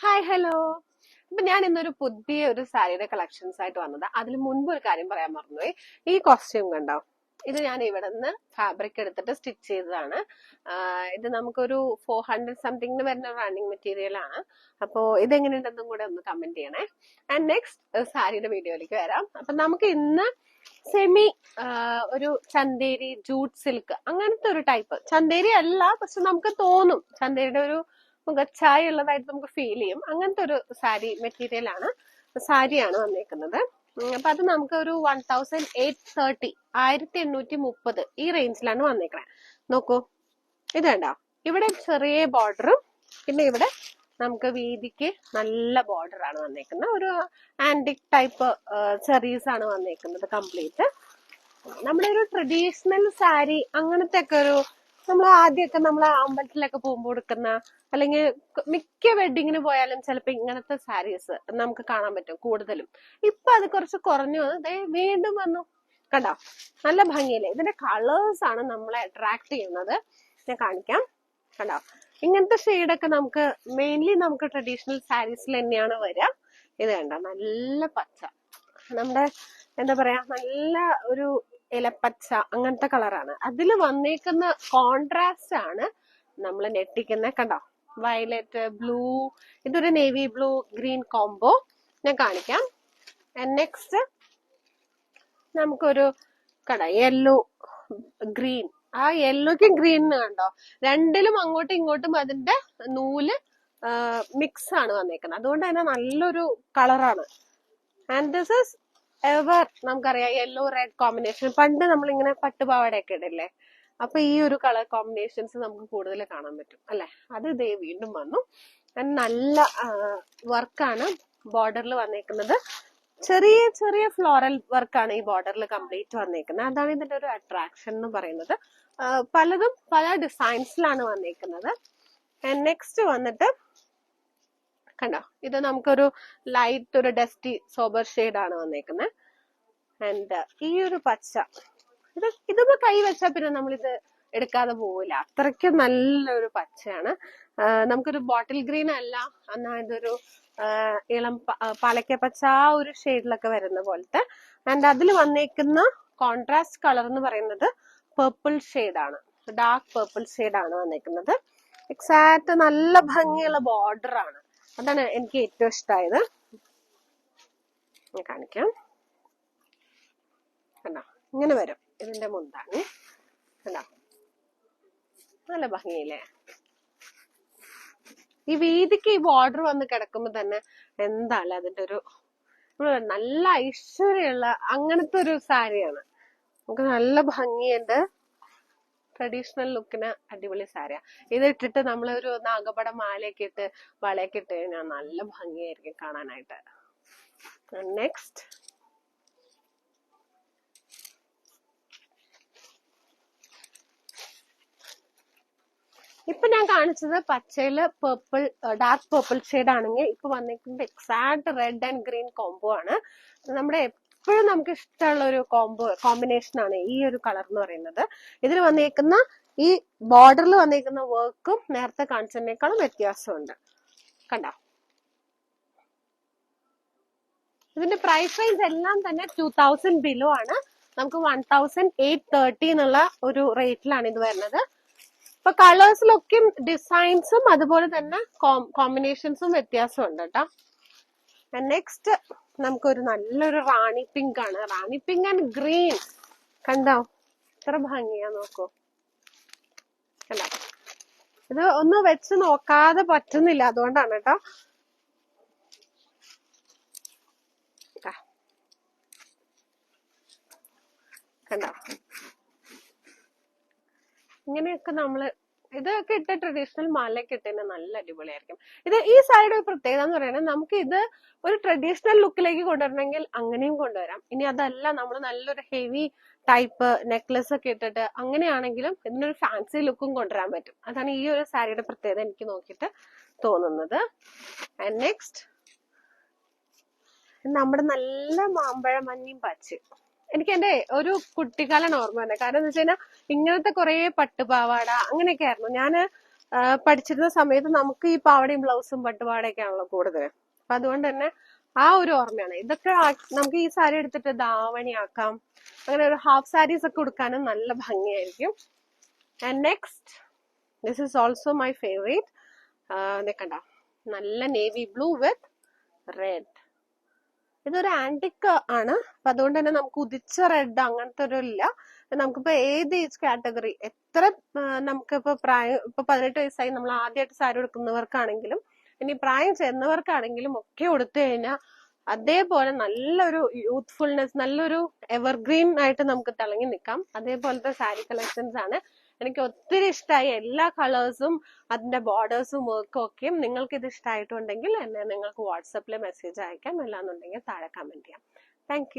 Hi hello അപ്പൊ ഞാൻ ഇന്നൊരു പുതിയ ഒരു സാരിയുടെ കളക്ഷൻസ് ആയിട്ട് വന്നത്. അതിൽ മുൻപ് ഒരു കാര്യം പറയാൻ മറന്നുപോയി. ഈ കോസ്റ്റ്യൂം കണ്ടോ? ഇത് ഞാൻ ഇവിടെ നിന്ന് ഫാബ്രിക് എടുത്തിട്ട് സ്റ്റിച്ച് ചെയ്തതാണ്. ഇത് നമുക്കൊരു ഫോർ ഹൺഡ്രഡ് സംതിങ്ങിന് വരുന്ന റണ്ണിങ് മെറ്റീരിയൽ ആണ്. അപ്പോൾ ഇതെങ്ങനെയുണ്ടെന്നും കൂടെ ഒന്ന് കമന്റ് ചെയ്യണേ. ആൻഡ് നെക്സ്റ്റ് സാരിയുടെ വീഡിയോയിലേക്ക് വരാം. അപ്പൊ നമുക്ക് ഇന്ന് സെമി ഒരു ചന്തേരി ജൂട്ട് സിൽക്ക് അങ്ങനത്തെ ഒരു ടൈപ്പ് ചന്തേരി അല്ല പക്ഷെ നമുക്ക് തോന്നും. ചന്തേരിയുടെ ഒരു മുഖച്ഛായ ഉള്ളതായിട്ട് നമുക്ക് ഫീൽ ചെയ്യും. അങ്ങനത്തെ ഒരു സാരി മെറ്റീരിയൽ ആണ് സാരിയാണ് വന്നേക്കുന്നത്. അപ്പൊ അത് നമുക്ക് ഒരു വൺ തൗസൻഡ് എയ്റ്റ് തേർട്ടി ആയിരത്തി എണ്ണൂറ്റി മുപ്പത് ഈ റേഞ്ചിലാണ് വന്നേക്കണേ. നോക്കൂ ഇത് കണ്ടോ? ഇവിടെ ചെറിയ ബോർഡറും പിന്നെ ഇവിടെ നമുക്ക് വീതിക്ക് നല്ല ബോർഡർ ആണ് വന്നേക്കുന്നത്. ഒരു ആന്റിക് ടൈപ്പ് ചെറീസ് ആണ് വന്നേക്കുന്നത് കംപ്ലീറ്റ് നമ്മുടെ ഒരു ട്രഡീഷണൽ സാരി അങ്ങനത്തെ ഒക്കെ ഒരു നമ്മൾ ആദ്യമൊക്കെ നമ്മൾ അമ്പലത്തിലൊക്കെ പോകുമ്പോൾ കൊടുക്കുന്ന അല്ലെങ്കിൽ മിക്ക വെഡിങ്ങിന് പോയാലും ചിലപ്പോൾ ഇങ്ങനത്തെ സാരീസ് നമുക്ക് കാണാൻ പറ്റും കൂടുതലും. ഇപ്പൊ അത് കുറച്ച് കുറഞ്ഞു. വന്നു വീണ്ടും വന്നു. കണ്ടോ? നല്ല ഭംഗിയല്ലേ? ഇതിന്റെ കളേഴ്സ് ആണ് നമ്മളെ അട്രാക്ട് ചെയ്യുന്നത്. ഞാൻ കാണിക്കാം. കണ്ടോ? ഇങ്ങനത്തെ ഷെയ്ഡൊക്കെ നമുക്ക് മെയിൻലി നമുക്ക് ട്രഡീഷണൽ സാരീസിൽ തന്നെയാണ് വരിക ഇത് കണ്ടോ? നല്ല പച്ച. നമ്മുടെ എന്താ പറയാ? നല്ല ഒരു ഇലപ്പച്ച അങ്ങനത്തെ കളറാണ് അതിൽ വന്നേക്കുന്ന കോൺട്രാസ്റ്റ് ആണ് നമ്മൾ ഞെട്ടിക്കുന്ന. കണ്ടോ? വയലറ്റ് ബ്ലൂ ഇതൊരു നേവി ബ്ലൂ ഗ്രീൻ കോംബോ ഞാൻ കാണിക്കാം. നെക്സ്റ്റ് നമുക്കൊരു കട യെല്ലോ ഗ്രീൻ ആ യെല്ലോക്കും ഗ്രീനും കണ്ടോ? രണ്ടിലും അങ്ങോട്ടും ഇങ്ങോട്ടും അതിന്റെ നൂൽ മിക്സ് ആണ് വന്നേക്കുന്നത്. അതുകൊണ്ട് തന്നെ നല്ലൊരു കളറാണ് ആൻഡ് ദിസ് ഇസ് എവർ നമുക്കറിയാം യെല്ലോ റെഡ് കോമ്പിനേഷൻ പണ്ട് നമ്മളിങ്ങനെ പട്ടുപാവാടയൊക്കെ ഇടല്ലേ? അപ്പൊ ഈ ഒരു കളർ കോമ്പിനേഷൻസ് നമുക്ക് കൂടുതൽ കാണാൻ പറ്റും അല്ലെ? അത് ഇതേ വീണ്ടും വന്നു. നല്ല വർക്കാണ് ബോർഡറിൽ വന്നേക്കുന്നത്. ചെറിയ ചെറിയ ഫ്ലോറൽ വർക്കാണ് ഈ ബോർഡറിൽ കംപ്ലീറ്റ് വന്നേക്കുന്നത്. അതാണ് ഇതിന്റെ ഒരു അട്രാക്ഷൻ എന്ന് പറയുന്നത്. പലതും പല ഡിസൈൻസിലാണ് വന്നേക്കുന്നത്. നെക്സ്റ്റ് വന്നിട്ട് കണ്ടോ? ഇത് നമുക്കൊരു ലൈറ്റ് ഒരു ഡസ്റ്റി സോബർ ആണ് വന്നേക്കുന്നത് ആൻഡ് ഈ ഒരു പച്ച ഇത് ഇതിപ്പോ കൈ വെച്ചാൽ പിന്നെ നമ്മളിത് എടുക്കാതെ പോവില്ല. അത്രയ്ക്ക് നല്ലൊരു പച്ചയാണ്. നമുക്കൊരു ബോട്ടിൽ ഗ്രീൻ അല്ല. എന്നാ ഇതൊരു ഇളം പാലക്ക പച്ച ആ ഒരു ഷെയ്ഡിലൊക്കെ വരുന്ന പോലത്തെ. ആൻഡ് അതിൽ വന്നേക്കുന്ന കോൺട്രാസ്റ്റ് കളർ എന്ന് പറയുന്നത് പേർപ്പിൾ ആണ് ഡാർക്ക് പേർപ്പിൾ ആണ് വന്നേക്കുന്നത്. എക്സാക്ട് നല്ല ഭംഗിയുള്ള ബോർഡർ ആണ്. അതാണ് എനിക്ക് ഏറ്റവും ഇഷ്ടമായത് ഞാൻ കാണിക്കാം. കണ്ടോ? ഇങ്ങനെ വരും. ഇതിന്റെ മുന്താണ് കണ്ടോ? നല്ല ഭംഗിയില്ലേ? ഈ വീതിക്ക് ഈ ബോർഡർ വന്ന് കിടക്കുമ്പോ തന്നെ എന്താണ് അതിന്റെ ഒരു നല്ല ഐശ്വര്യമുള്ള അങ്ങനത്തെ ഒരു സാരിയാണ്. നമുക്ക് നല്ല ഭംഗിയുണ്ട്. ട്രഡീഷണൽ ലുക്കിന് അടിപൊളി സാരിയാ ഇത് ഇട്ടിട്ട് നമ്മൾ ഒരു നാഗപട മാലയൊക്കെ ഇട്ട് വളയൊക്കെ ഇട്ട് കഴിഞ്ഞാൽ നല്ല ഭംഗിയായിരിക്കും കാണാനായിട്ട്. നെക്സ്റ്റ് ഇപ്പൊ ഞാൻ കാണിച്ചത് പച്ചയിൽ പേർപ്പിൾ ഡാർക്ക് പേർപ്പിൾ ഷെയ്ഡ് ആണെങ്കിൽ ഇപ്പൊ വന്നിരിക്കുന്നത് exact red and green combo ആണ്. നമ്മുടെ എപ്പോഴും നമുക്ക് ഇഷ്ടമുള്ള ഒരു കോംബോ കോമ്പിനേഷൻ ആണ് ഈ ഒരു കളർ എന്ന് പറയുന്നത്. ഇതിൽ വന്നേക്കുന്ന ഈ ബോർഡറിൽ വന്നേക്കുന്ന വർക്കും നേരത്തെ കാണിച്ചതിനേക്കാളും വ്യത്യാസമുണ്ട്. കണ്ടോ? ഇതിന്റെ പ്രൈസ് റേഞ്ച് എല്ലാം തന്നെ ടൂ തൗസൻഡ് ബിലോ ആണ്. നമുക്ക് വൺ തൗസൻഡ് എയ്റ്റ് തേർട്ടി എന്നുള്ള ഒരു റേറ്റിലാണ് ഇത് വരുന്നത്. ഇപ്പൊ കളേഴ്സിലൊക്കെ ഡിസൈൻസും അതുപോലെ തന്നെ കോമ്പിനേഷൻസും വ്യത്യാസമുണ്ട് കേട്ടോ. നെക്സ്റ്റ് നമുക്കൊരു നല്ലൊരു റാണി പിങ്ക് ആണ്. റാണി പിങ്ക് ആൻഡ് ഗ്രീൻ കണ്ടോ? എത്ര ഭംഗിയാ നോക്കൂ. കണ്ടോ? ഇത് ഒന്ന് വെച്ച് നോക്കാതെ പറ്റുന്നില്ല. അതുകൊണ്ടാണ് കേട്ടോ. കണ്ടോ? ഇങ്ങനെയൊക്കെ നമ്മൾ ഇതൊക്കെ ഇട്ട ട്രഡീഷണൽ മാലയൊക്കെ ഇട്ടതിന് നല്ല അടിപൊളിയായിരിക്കും. ഇത് ഈ സാരിയുടെ ഒരു പ്രത്യേകത എന്ന് പറയുന്നത് നമുക്ക് ഇത് ഒരു ട്രഡീഷണൽ ലുക്കിലേക്ക് കൊണ്ടുവരണമെങ്കിൽ അങ്ങനെയും കൊണ്ടുവരാം. ഇനി അതല്ല നമ്മൾ നല്ലൊരു ഹെവി ടൈപ്പ് നെക്ലസ് ഒക്കെ ഇട്ടിട്ട് അങ്ങനെയാണെങ്കിലും ഇതിനൊരു ഫാൻസി ലുക്കും കൊണ്ടുവരാൻ പറ്റും. അതാണ് ഈ ഒരു സാരിയുടെ പ്രത്യേകത എനിക്ക് നോക്കിയിട്ട് തോന്നുന്നത്. നെക്സ്റ്റ് നമ്മുടെ നല്ല മാമ്പഴ മഞ്ഞയും പച്ചയും എനിക്ക് എന്റെ ഒരു കുട്ടിക്കാലം ഓർമ്മ വന്നത് കാരണം എന്ന് വെച്ച് കഴിഞ്ഞാൽ ഇങ്ങനത്തെ കുറെ പട്ടുപാവാട അങ്ങനെയൊക്കെ ആയിരുന്നു. ആ, പഠിച്ചിരുന്ന സമയത്ത് നമുക്ക് ഈ പാവടയും ബ്ലൗസും പട്ടുപാടയൊക്കെ ആണല്ലോ കൂടുതൽ അപ്പൊ അതുകൊണ്ട് തന്നെ ആ ഒരു ഓർമ്മയാണ്. ഇതൊക്കെ നമുക്ക് ഈ സാരി എടുത്തിട്ട് ദാവണി ആക്കാം. അങ്ങനെ ഒരു ഹാഫ് സാരീസ് ഒക്കെ കൊടുക്കാനും നല്ല ഭംഗിയായിരിക്കും. And next this is also my favourite നിൽക്കണ്ട നല്ല നേവി ബ്ലൂ വിത്ത് റെഡ് ഇതൊരു ആന്റിക് ആണ്. അപ്പൊ അതുകൊണ്ട് തന്നെ നമുക്ക് ഉദിച്ച റെഡ് അങ്ങനത്തെ ഒരു ഇല്ല. നമുക്കിപ്പോ ഏത് ഏജ് കാറ്റഗറി എത്ര നമുക്കിപ്പോ പ്രായം ഇപ്പൊ പതിനെട്ട് വയസ്സായി നമ്മൾ ആദ്യമായിട്ട് സാരി എടുക്കുന്നവർക്കാണെങ്കിലും ഇനി പ്രായം ചെന്നവർക്കാണെങ്കിലും ഒക്കെ കൊടുത്തു കഴിഞ്ഞാൽ അതേപോലെ നല്ലൊരു യൂത്ത്ഫുൾനെസ് നല്ലൊരു എവർഗ്രീൻ ആയിട്ട് നമുക്ക് തിളങ്ങി നിൽക്കാം. അതേപോലത്തെ സാരി കളക്ഷൻസ് ആണ്. എനിക്ക് ഒത്തിരി ഇഷ്ടമായി എല്ലാ കളേഴ്സും അതിന്റെ ബോർഡേഴ്സും വർക്കും ഒക്കെയും നിങ്ങൾക്ക് ഇത് ഇഷ്ടമായിട്ടുണ്ടെങ്കിൽ എന്നെ നിങ്ങൾക്ക് വാട്സപ്പിൽ മെസ്സേജ് അയക്കാം. അല്ലാന്നുണ്ടെങ്കിൽ താഴെ കമന്റ് ചെയ്യാം. താങ്ക്